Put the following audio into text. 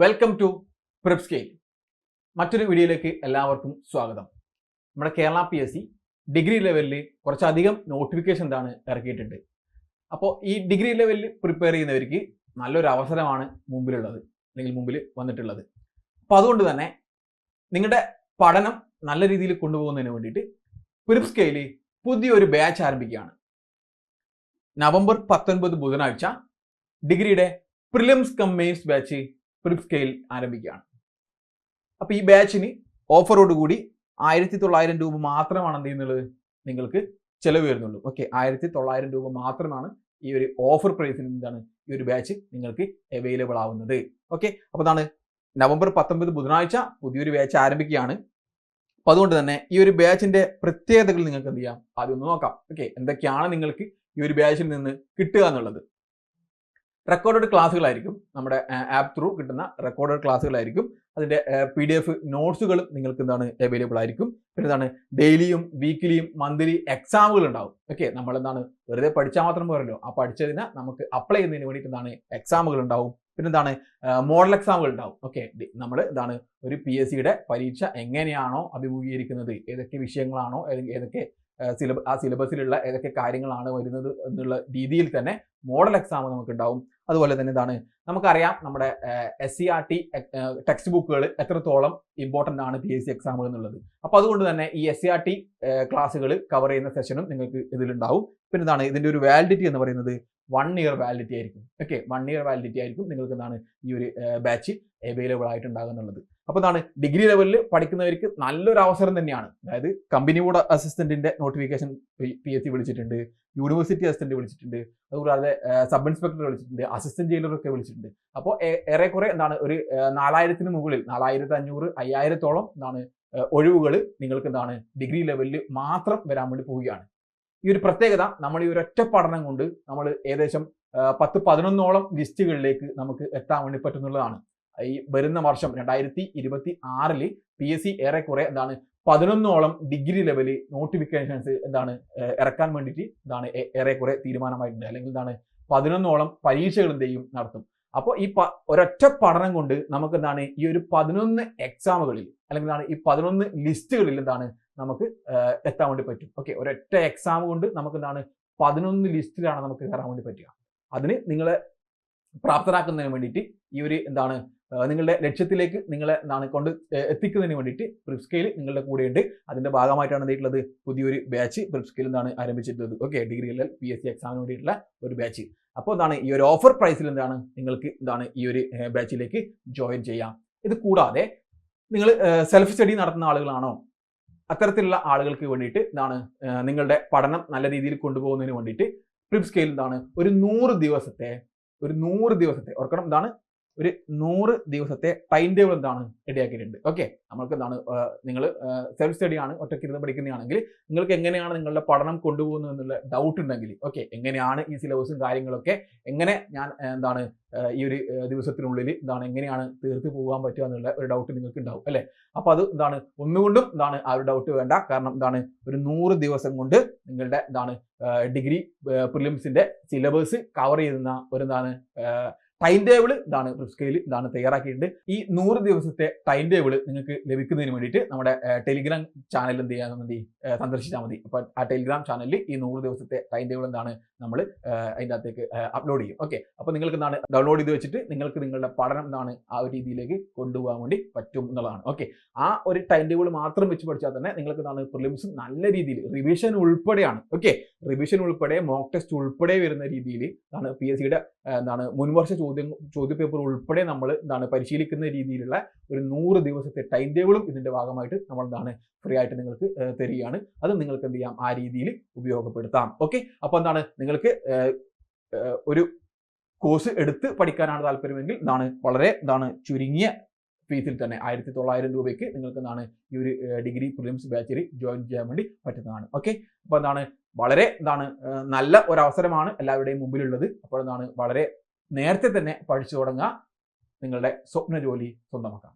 Welcome to പ്രിപ്സ്കെയിൽ മറ്റൊരു വീഡിയോയിലേക്ക് എല്ലാവർക്കും സ്വാഗതം. നമ്മുടെ Kerala P S C degree ലെവലിൽ കുറച്ചധികം നോട്ടിഫിക്കേഷൻ എന്താണ് ഇറക്കിയിട്ടുണ്ട്. അപ്പോൾ ഈ ഡിഗ്രി ലെവലിൽ പ്രിപ്പയർ ചെയ്യുന്നവർക്ക് നല്ലൊരു അവസരമാണ് മുമ്പിലുള്ളത് അല്ലെങ്കിൽ മുമ്പിൽ വന്നിട്ടുള്ളത്. അപ്പോൾ അതുകൊണ്ട് തന്നെ നിങ്ങളുടെ പഠനം നല്ല രീതിയിൽ കൊണ്ടുപോകുന്നതിന് വേണ്ടിയിട്ട് പ്രിപ്സ്കെയിൽ പുതിയൊരു ബാച്ച് ആരംഭിക്കുകയാണ്. നവംബർ പത്തൊൻപത് ബുധനാഴ്ച ഡിഗ്രിയുടെ prelims cum mains batch prep scale ആരംഭിക്കുകയാണ്. അപ്പോൾ ഈ ബാച്ചിന് ഓഫറോട് കൂടി ആയിരത്തി തൊള്ളായിരം രൂപ മാത്രമാണ് എന്ത് ചെയ്യുന്നത്? നിങ്ങൾക്ക് ചിലവ് വരുന്നുള്ളൂ. ഓക്കെ ആയിരത്തി തൊള്ളായിരം രൂപ മാത്രമാണ് ഈ ഒരു ഓഫർ പ്രൈസിൽ എന്താണ്? ഈ ഒരു ബാച്ച് നിങ്ങൾക്ക് അവൈലബിൾ ആവുന്നത്. ഓക്കെ അപ്പോൾ അതാണ് നവംബർ പത്തൊമ്പത് ബുധനാഴ്ച പുതിയൊരു ബാച്ച് ആരംഭിക്കുകയാണ്. അപ്പോൾ അതുകൊണ്ട് തന്നെ ഈ ഒരു ബാച്ചിന്റെ പ്രത്യേകതകൾ നിങ്ങൾക്ക് എന്ത് ചെയ്യാം? ആദ്യം ഒന്ന് നോക്കാം. ഓക്കെ എന്തൊക്കെയാണ് നിങ്ങൾക്ക് ഈ ഒരു ബാച്ചിൽ നിന്ന് കിട്ടുക എന്നുള്ളത്. റെക്കോർഡഡ് ക്ലാസ്സുകളായിരിക്കും നമ്മുടെ ആപ്പ് ത്രൂ കിട്ടുന്ന റെക്കോർഡഡ് ക്ലാസ്സുകളായിരിക്കും അതിന്റെ പി ഡി എഫ് നോട്ട്സുകളും നിങ്ങൾക്ക് എന്താണ് അവൈലബിൾ ആയിരിക്കും. പിന്നെ എന്താണ് ഡെയിലിയും വീക്കിലിയും മന്ത്ലി എക്സാമുകൾ ഉണ്ടാവും. ഓക്കെ നമ്മൾ എന്താണ് വെറുതെ പഠിച്ചാൽ മാത്രം പോരല്ലോ. ആ പഠിച്ചതിന് നമുക്ക് അപ്ലൈ ചെയ്യുന്നതിന് വേണ്ടിയിട്ട് എന്താണ് എക്സാമുകൾ ഉണ്ടാവും. പിന്നെ എന്താണ് മോഡൽ എക്സാമുകൾ ഉണ്ടാവും. ഓക്കെ നമ്മൾ എന്താണ് ഒരു പി എസ് സിയുടെ പരീക്ഷ എങ്ങനെയാണോ അഭിമുഖീകരിക്കുന്നത്? ഏതൊക്കെ വിഷയങ്ങളാണോ ഏതൊക്കെ സിലബ ആ സിലബസിലുള്ള ഏതൊക്കെ കാര്യങ്ങളാണ് വരുന്നത് എന്നുള്ള രീതിയിൽ തന്നെ മോഡൽ എക്സാം നമുക്ക് ഉണ്ടാവും അതുപോലെ തന്നെ ഇതാണ് നമുക്കറിയാം നമ്മുടെ S C R T text ബുക്കുകൾ എത്രത്തോളം ഇമ്പോർട്ടന്റ് ആണ് പി എസ് സി എക്സാമുകൾ എന്നുള്ളത്. അപ്പോൾ അതുകൊണ്ട് തന്നെ ഈ എസ് സി ആർ ടി ക്ലാസ്സുകൾ കവർ ചെയ്യുന്ന സെഷനും നിങ്ങൾക്ക് ഇതിലുണ്ടാവും. പിന്നെ ഇതാണ് ഇതിന്റെ ഒരു വാലിഡിറ്റി എന്ന് പറയുന്നത് വൺ ഇയർ വാലിഡിറ്റി ആയിരിക്കും. ഓക്കെ വൺ ഇയർ വാലിഡിറ്റി ആയിരിക്കും നിങ്ങൾക്ക് എന്താണ് ഈ ഒരു ബാച്ച് അവൈലബിൾ ആയിട്ടുണ്ടാകുന്നുള്ളത് അപ്പോൾ എന്താണ്? ഡിഗ്രി ലെവലിൽ പഠിക്കുന്നവർക്ക് നല്ലൊരു അവസരം തന്നെയാണ്. അതായത് കമ്പനി ബോർഡ് അസിസ്റ്റന്റിന്റെ നോട്ടിഫിക്കേഷൻ പി എസ് സി വിളിച്ചിട്ടുണ്ട് യൂണിവേഴ്സിറ്റി അസിസ്റ്റന്റ് വിളിച്ചിട്ടുണ്ട് അതുകൂടാതെ സബ് ഇൻസ്പെക്ടർ വിളിച്ചിട്ടുണ്ട് അസിസ്റ്റന്റ് ജയിലറൊക്കെ വിളിച്ചിട്ടുണ്ട്. അപ്പോൾ ഏറെക്കുറെ എന്താണ്? ഒരു നാലായിരത്തിന് മുകളിൽ നാലായിരത്തി അഞ്ഞൂറ് അയ്യായിരത്തോളം എന്താണ്? ഒഴിവുകൾ നിങ്ങൾക്ക് എന്താണ്? ഡിഗ്രി ലെവലിൽ മാത്രം വരാൻ വേണ്ടി പോവുകയാണ്. ഈ ഒരു പ്രത്യേകത നമ്മൾ ഈ ഒരൊറ്റ പഠനം കൊണ്ട് നമ്മൾ ഏകദേശം പത്ത് പതിനൊന്നോളം ലിസ്റ്റുകളിലേക്ക് നമുക്ക് എത്താൻ വേണ്ടി പറ്റുന്നുള്ളതാണ്. ഈ വരുന്ന വർഷം രണ്ടായിരത്തി ഇരുപത്തി ആറിൽ പി എസ് സി ഏറെക്കുറെ എന്താണ് പതിനൊന്നോളം ഡിഗ്രി ലെവൽ നോട്ടിഫിക്കേഷൻസ് എന്താണ് ഇറക്കാൻ വേണ്ടിയിട്ട് എന്താണ് ഏറെക്കുറെ തീരുമാനമായിട്ടുണ്ട്. അല്ലെങ്കിൽ എന്താണ് പതിനൊന്നോളം പരീക്ഷകൾ എന്ത് ചെയ്യും നടത്തും. അപ്പോൾ ഈ ഒരൊറ്റ പഠനം കൊണ്ട് നമുക്ക് എന്താണ് ഈ ഒരു പതിനൊന്ന് എക്സാമുകളിൽ അല്ലെങ്കിൽ എന്താണ് ഈ പതിനൊന്ന് ലിസ്റ്റുകളിൽ എന്താണ് നമുക്ക് എത്താൻ വേണ്ടി പറ്റും. ഓക്കെ ഒരൊറ്റ എക്സാം കൊണ്ട് നമുക്ക് എന്താണ് പതിനൊന്ന് ലിസ്റ്റിലാണ് നമുക്ക് കയറാൻ വേണ്ടി പറ്റുക. അതിന് നിങ്ങളെ പ്രാപ്തരാക്കുന്നതിന് വേണ്ടിയിട്ട് ഈ ഒരു എന്താണ് നിങ്ങളുടെ ലക്ഷ്യത്തിലേക്ക് നിങ്ങളെ എന്താണ് കൊണ്ട് എത്തിക്കുന്നതിന് വേണ്ടിയിട്ട് പ്രിപ്സ്കെയിൽ നിങ്ങളുടെ കൂടെയുണ്ട്. അതിന്റെ ഭാഗമായിട്ടാണ് എന്തിട്ടുള്ളത് പുതിയൊരു ബാച്ച് പ്രിപ്സ്കെയിൽ എന്താണ് ആരംഭിച്ചിട്ടുള്ളത്. Okay degree L P S C എക്സാമിന് വേണ്ടിയിട്ടുള്ള ഒരു ബാച്ച് അപ്പോൾ എന്താണ് ഈ ഒരു ഓഫർ പ്രൈസിൽ എന്താണ് നിങ്ങൾക്ക് എന്താണ് ഈ ഒരു ബാച്ചിലേക്ക് ജോയിൻ ചെയ്യാം. ഇത് കൂടാതെ നിങ്ങൾ സെൽഫ് സ്റ്റഡി നടത്തുന്ന ആളുകളാണോ? അത്തരത്തിലുള്ള ആളുകൾക്ക് വേണ്ടിയിട്ട് എന്താണ് നിങ്ങളുടെ പഠനം നല്ല രീതിയിൽ കൊണ്ടുപോകുന്നതിന് വേണ്ടിയിട്ട് പ്രിപ് സ്കെയിൽ എന്താണ് ഒരു നൂറ് ദിവസത്തെ ഒരു നൂറ് ദിവസത്തെ ഓർക്കണം. എന്താണ് ഒരു നൂറ് ദിവസത്തെ ടൈം ടേബിൾ എന്താണ് റെഡിയാക്കിയിട്ടുണ്ട് ഓക്കെ നമ്മൾക്ക് എന്താണ് നിങ്ങൾ സെൽഫ് സ്റ്റഡി ആണ് ഒറ്റയ്ക്ക് ഇരുന്ന് പഠിക്കുന്നതാണെങ്കിൽ നിങ്ങൾക്ക് എങ്ങനെയാണ് നിങ്ങളുടെ പഠനം കൊണ്ടുപോകുന്നത് എന്നുള്ള ഡൗട്ട് ഉണ്ടെങ്കിൽ ഓക്കെ എങ്ങനെയാണ് ഈ സിലബസും കാര്യങ്ങളൊക്കെ എങ്ങനെ ഞാൻ എന്താണ് ഈ ഒരു ദിവസത്തിനുള്ളിൽ എന്താണ് എങ്ങനെയാണ് തീർത്ത് പോകാൻ പറ്റുക എന്നുള്ള ഒരു ഡൗട്ട് നിങ്ങൾക്ക് ഉണ്ടാവും അല്ലേ? അപ്പോൾ അത് എന്താണ് ഒന്നുകൊണ്ടും എന്താണ് ആ ഒരു ഡൗട്ട് വേണ്ട. കാരണം എന്താണ് ഒരു നൂറ് ദിവസം കൊണ്ട് നിങ്ങളുടെ എന്താണ് ഡിഗ്രി പ്രിലിംസിന്റെ സിലബസ് കവർ ചെയ്യുന്ന ഒരു എന്താണ് ടൈം ടേബിൾ ഇതാണ് സ്കെയിൽ ഇതാണ് തയ്യാറാക്കിയിട്ടുണ്ട്. ഈ നൂറ് ദിവസത്തെ ടൈം ടേബിൾ നിങ്ങൾക്ക് ലഭിക്കുന്നതിന് വേണ്ടിയിട്ട് നമ്മുടെ ടെലിഗ്രാം ചാനൽ എന്ത് ചെയ്യാൻ മതി സന്ദർശിച്ചാൽ മതി. അപ്പോൾ ആ ടെലിഗ്രാം ചാനലിൽ ഈ നൂറ് ദിവസത്തെ ടൈം ടേബിൾ എന്താണ് നമ്മൾ അതിന്റെ അകത്തേക്ക് അപ്ലോഡ് ചെയ്യും. ഓക്കെ അപ്പോൾ നിങ്ങൾക്ക് എന്താണ് ഡൗൺലോഡ് ചെയ്ത് വെച്ചിട്ട് നിങ്ങൾക്ക് നിങ്ങളുടെ പഠനം എന്താണ് ആ ഒരു രീതിയിലേക്ക് കൊണ്ടുപോകാൻ വേണ്ടി പറ്റും എന്നുള്ളതാണ്. ഓക്കെ ആ ഒരു ടൈം ടേബിൾ മാത്രം വെച്ച് പഠിച്ചാൽ തന്നെ നിങ്ങൾക്ക് എന്താണ് പ്രിലിംസ് നല്ല രീതിയിൽ റിവിഷൻ ഉൾപ്പെടെയാണ്. ഓക്കെ റിവിഷൻ ഉൾപ്പെടെ മോക്ക് ടെസ്റ്റ് ഉൾപ്പെടെ വരുന്ന രീതിയിൽ ആണ് പി എസ് സിയുടെ എന്താണ് മുൻവർഷ ചോദ്യം ചോദ്യ പേപ്പർ ഉൾപ്പെടെ നമ്മൾ എന്താണ് പരിശീലിക്കുന്ന രീതിയിലുള്ള ഒരു നൂറ് ദിവസത്തെ ടൈം ടേബിളും ഇതിന്റെ ഭാഗമായിട്ട് നമ്മൾ എന്താണ് ഫ്രീ ആയിട്ട് നിങ്ങൾക്ക് തരികയാണ്. അത് നിങ്ങൾക്ക് എന്ത് ചെയ്യാം? ആ രീതിയിൽ ഉപയോഗപ്പെടുത്താം. ഓക്കെ അപ്പോൾ എന്താണ് നിങ്ങൾക്ക് ഒരു കോഴ്സ് എടുത്ത് പഠിക്കാനാണ് താല്പര്യമെങ്കിൽ ഇതാണ് വളരെ എന്താണ് ചുരുങ്ങിയ ഫീസിൽ തന്നെ ആയിരത്തി തൊള്ളായിരം രൂപയ്ക്ക് നിങ്ങൾക്ക് എന്താണ് ഈ ഒരു ഡിഗ്രി പ്രിലിംസ് ബാച്ചറി ജോയിൻ ചെയ്യാൻ വേണ്ടി പറ്റുന്നതാണ്. ഓക്കെ അപ്പോൾ എന്താണ് വളരെ എന്താണ് നല്ല ഒരു അവസരമാണ് എല്ലാവരുടെയും മുമ്പിലുള്ളത്. അപ്പോൾ എന്താണ് വളരെ നേരത്തെ തന്നെ പഠിച്ചു തുടങ്ങുക നിങ്ങളുടെ സ്വപ്ന ജോലി സ്വന്തമാക്കാം.